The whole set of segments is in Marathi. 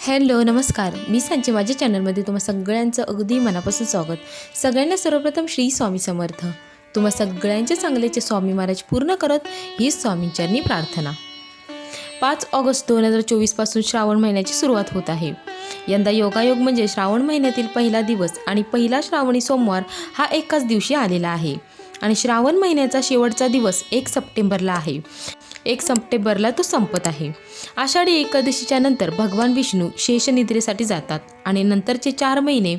हॅलो नमस्कार. मी सांचे माझ्या चॅनलमध्ये तुम्हा सगळ्यांचं अगदी मनापासून स्वागत. सगळ्यांना सर्वप्रथम श्री स्वामी समर्थ. तुम्हा सगळ्यांचे चांगल्याचे स्वामी महाराज पूर्ण करत ही स्वामींच्यांनी प्रार्थना. पाच ऑगस्ट दोन हजार चोवीसपासून श्रावण महिन्याची सुरुवात होत आहे. यंदा योगायोग म्हणजे श्रावण महिन्यातील पहिला दिवस आणि पहिला श्रावणी सोमवार हा एकाच दिवशी आलेला आहे. आणि श्रावण महिन्याचा शेवटचा दिवस एक सप्टेंबरला आहे. एक सप्टेंबरला तो संपत आहे. आषाढी एकादशीच्या नंतर भगवान विष्णू शेषनिद्रेसाठी जातात आणि नंतरचे चार महिने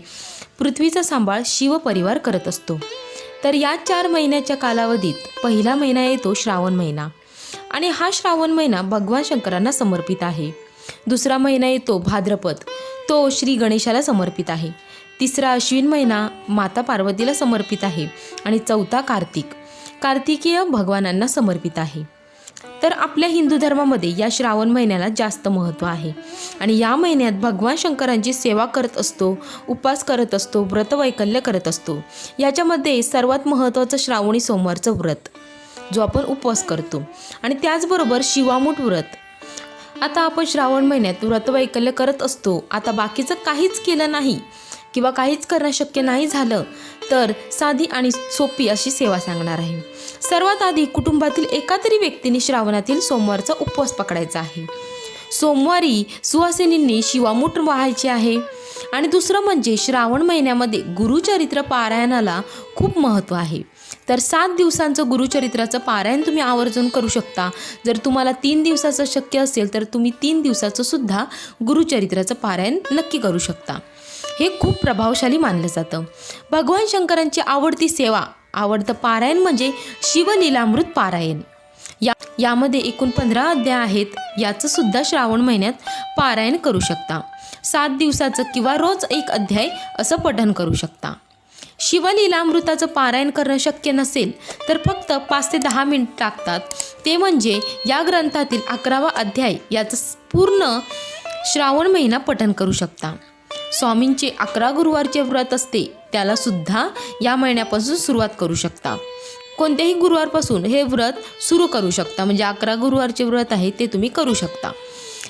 पृथ्वीचा सांभाळ शिवपरिवार करत असतो. तर या चार महिन्याच्या कालावधीत पहिला महिना येतो श्रावण महिना. आणि हा श्रावण महिना भगवान शंकरांना समर्पित आहे. दुसरा महिना येतो भाद्रपद. तो श्री गणेशाला समर्पित आहे. तिसरा अश्विन महिना माता पार्वतीला समर्पित आहे. आणि चौथा कार्तिक. कार्तिकीय भगवानांना समर्पित आहे. तर आपल्या हिंदू धर्मामध्ये या श्रावण महिन्याला जास्त महत्त्व आहे. आणि या महिन्यात भगवान शंकरांची सेवा करत असतो उपास करत असतो व्रतवैकल्य करत असतो. याच्यामध्ये सर्वात महत्त्वाचं श्रावणी सोमवारचं व्रत जो आपण उपवास करतो. आणि त्याचबरोबर शिवामूठ व्रत. आता आपण श्रावण महिन्यात व्रतवैकल्य करत असतो. आता बाकीचं काहीच केलं नाही किंवा काहीच करणं शक्य नाही झालं तर साधी आणि सोपी अशी सेवा सांगणार आहे. सर्वात आधी कुटुंबातील एका तरी व्यक्तीने श्रावणातील सोमवारचा उपवास पकडायचा आहे. सोमवारी सुवासिनींनी शिवामूठ व्हायचे आहे. आणि दुसरं म्हणजे श्रावण महिन्यामध्ये गुरुचरित्र पारायणाला खूप महत्त्व आहे. तर सात दिवसांचं गुरुचरित्राचं पारायण तुम्ही आवर्जून करू शकता. जर तुम्हाला तीन दिवसाचं शक्य असेल तर तुम्ही तीन दिवसाचं सुद्धा गुरुचरित्राचं पारायण नक्की करू शकता. हे खूप प्रभावशाली मानलं जातं. भगवान शंकरांची आवडती सेवा आवडतं पारायण म्हणजे शिवलीलामृत पारायण. या यामध्ये एकूण पंधरा अध्याय आहेत याचं सुद्धा श्रावण महिन्यात पारायण करू शकता. सात दिवसाचं किंवा रोज एक अध्याय असं पठण करू शकता. शिवलीलामृताचं पारायण करणं शक्य नसेल तर फक्त पाच ते दहा मिनिट टाकतात ते म्हणजे या ग्रंथातील अकरावा अध्याय याचं पूर्ण श्रावण महिना पठण करू शकता. स्वामींचे अकरा गुरुवारचे व्रत असते त्याला सुद्धा या महिन्यापासून सुरुवात करू शकता. कोणत्याही गुरुवारपासून हे व्रत सुरू करू शकता म्हणजे अकरा गुरुवारचे व्रत आहे ते तुम्ही करू शकता.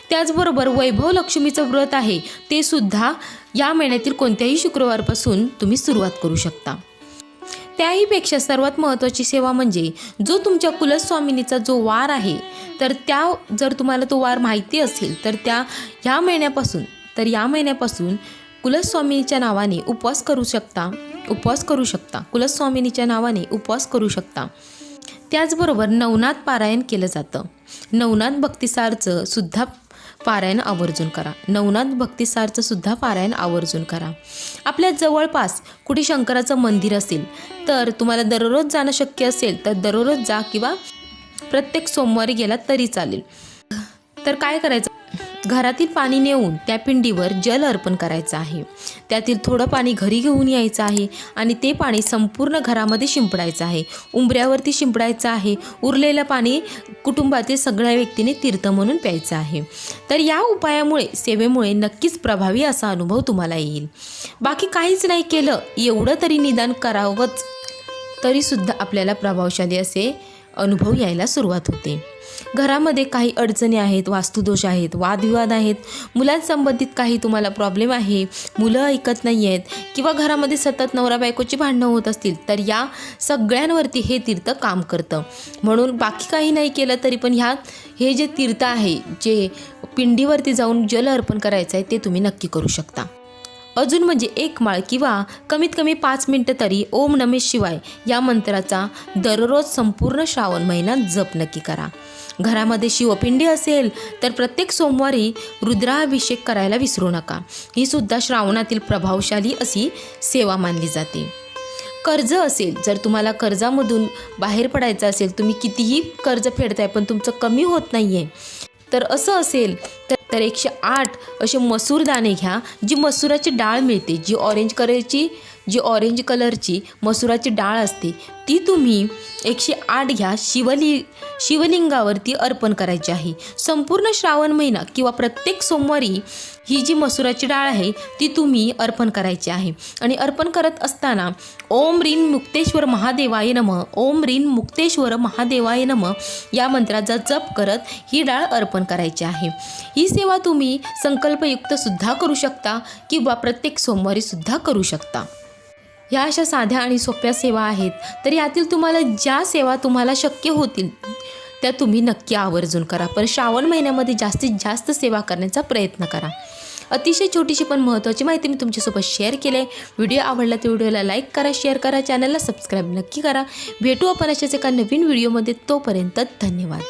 त्याचबरोबर वैभव लक्ष्मीचं व्रत आहे ते सुद्धा या महिन्यातील कोणत्याही शुक्रवारपासून तुम्ही सुरुवात करू शकता. त्याहीपेक्षा सर्वात महत्त्वाची सेवा म्हणजे जो तुमच्या कुलस्वामिनीचा जो वार आहे तर त्या जर तुम्हाला तो वार माहिती असेल तर त्या ह्या महिन्यापासून तर या महिन्यापासून कुलस्वामिनीच्या नावाने उपवास करू शकता उपवास करू शकता. कुलस्वामिनीच्या नावाने उपवास करू शकता. त्याचबरोबर नवनाथ पारायण केलं जातं. नवनाथ भक्तिसारचं सुद्धा पारायण आवर्जून करा. नवनाथ भक्तिसारचं सुद्धा पारायण आवर्जून करा. आपल्या जवळपास कुठे शंकराचं मंदिर असेल तर तुम्हाला दररोज जाणं शक्य असेल तर दररोज जा किंवा प्रत्येक सोमवारी गेला तरी चालेल. तर काय करायचं? घरातील पाणी नेऊन त्या पिंडीवर जल अर्पण करायचं आहे. त्यातील थोडं पाणी घरी घेऊन यायचं आहे आणि ते पाणी संपूर्ण घरामध्ये शिंपडायचं आहे. उंबऱ्यावरती शिंपडायचं आहे. उरलेलं पाणी कुटुंबातील सगळ्या व्यक्तीने तीर्थ म्हणून प्यायचं आहे. तर या उपायामुळे सेवेमुळे नक्कीच प्रभावी असा अनुभव तुम्हाला येईल. बाकी काहीच नाही केलं एवढं तरी निदान करावंच तरीसुद्धा आपल्याला प्रभावशाली असे अनुभव यायला सुरुवात होते. घरामध्ये काही अडचणी आहेत वास्तुदोष आहेत वादविवाद आहेत मुलांसंबंधित काही तुम्हाला प्रॉब्लेम आहे मुलं ऐकत नाही आहेत किंवा घरामध्ये सतत नवरा बायकोची भांडणं होत असतील तर या सगळ्यांवरती हे तीर्थ काम करतं. म्हणून बाकी काही नाही केलं तरी पण ह्यात हे जे तीर्थ आहे जे पिंडीवरती जाऊन जल अर्पण करायचं आहे ते तुम्ही नक्की करू शकता. अजून म्हणजे एक माळ किंवा कमीत कमी पाच मिनटं तरी ओम नमे शिवाय या मंत्राचा दररोज संपूर्ण श्रावण महिना जप नक्की करा. घरामध्ये शिवपिंडी असेल तर प्रत्येक सोमवारी रुद्राभिषेक करायला विसरू नका. ही सुद्धा श्रावणातील प्रभावशाली अशी सेवा मानली जाते. कर्ज असेल जर तुम्हाला कर्जामधून बाहेर पडायचं असेल तुम्ही कितीही कर्ज फेडताय पण तुमचं कमी होत नाही आहे तर असं असेल तर तर एकशे आठ असे मसूर दाणे घ्या जी मसुराची डाळ मिळते जी ऑरेंज कलरची जी ऑरेंज कलरची मसुराची डाळ असते ती तुम्ही एकशे आठ घ्या. शिवली शिवलिंगावरती अर्पण करायची आहे. संपूर्ण श्रावण महिना किंवा प्रत्येक सोमवारी ही जी मसुराची डाळ आहे ती तुम्ही अर्पण करायची आहे. आणि अर्पण करत असताना ओम रीन मुक्तेश्वर महादेवाय नम ओम रीन मुक्तेश्वर महादेवाय नम या मंत्राचा जप करत ही डाळ अर्पण करायची आहे. ही सेवा तुम्ही संकल्पयुक्त सुद्धा करू शकता किंवा प्रत्येक सोमवारीसुद्धा करू शकता. ह्या अशा साध्या आणि सोप्या सेवा आहेत तर यातील तुम्हाला ज्या सेवा तुम्हाला शक्य होतील त्या तुम्ही नक्की आवर्जून करा. पण श्रावण महिन्यामध्ये जास्तीत जास्त सेवा करण्याचा प्रयत्न करा. अतिशय छोटीशी पण महत्त्वाची माहिती मी तुमच्यासोबत शेअर केली आहे व्हिडिओ आवडला तर व्हिडिओला लाईक करा शेअर करा चॅनलला सबस्क्राईब नक्की करा. भेटू आपण अशाच एका नवीन व्हिडिओमध्ये. तोपर्यंत धन्यवाद.